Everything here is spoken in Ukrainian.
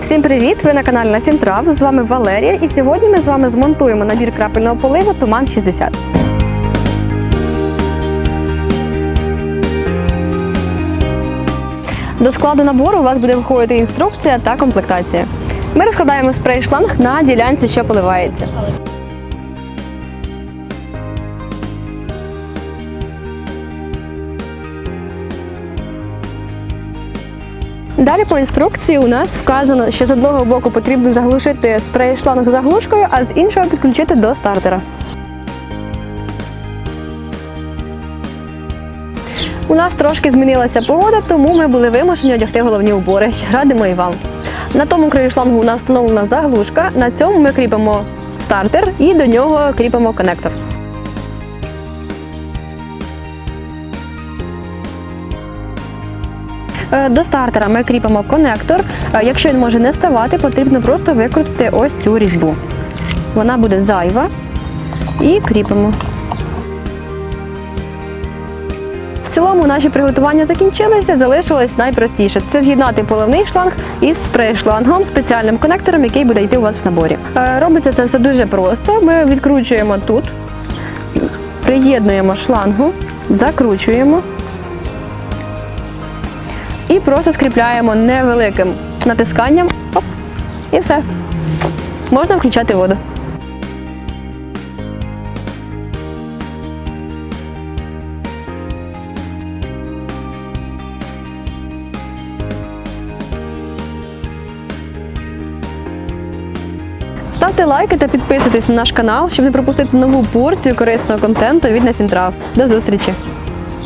Всім привіт! Ви на каналі Насінтрав. З вами Валерія, і сьогодні ми з вами змонтуємо набір крапельного поливу Туман 60. До складу набору у вас буде виходити інструкція та комплектація. Ми розкладаємо спрей шланг на ділянці, що поливається. Далі по інструкції у нас вказано, що з одного боку потрібно заглушити спрей шланг заглушкою, а з іншого підключити до стартера. У нас трошки змінилася погода, тому ми були вимушені одягти головні убори, радимо і вам. На тому краю шлангу у нас встановлена заглушка. На цьому ми кріпимо стартер і до нього кріпимо конектор. До стартера ми кріпимо конектор. Е, Якщо він може не ставати, потрібно просто викрутити ось цю різьбу. Вона буде зайва. І кріпимо. В цілому наші приготування закінчилися, залишилось найпростіше це з'єднати поливний шланг із спрей-шлангом, спеціальним конектором, який буде йти у вас в наборі. Е, Робиться це все дуже просто. Ми відкручуємо тут, приєднуємо шлангу, закручуємо і просто скріпляємо невеликим натисканням. Оп, і все. Можна включати воду. Ставте лайки та підписуйтесь на наш канал, щоб не пропустити нову порцію корисного контенту від Насінтрав. До зустрічі!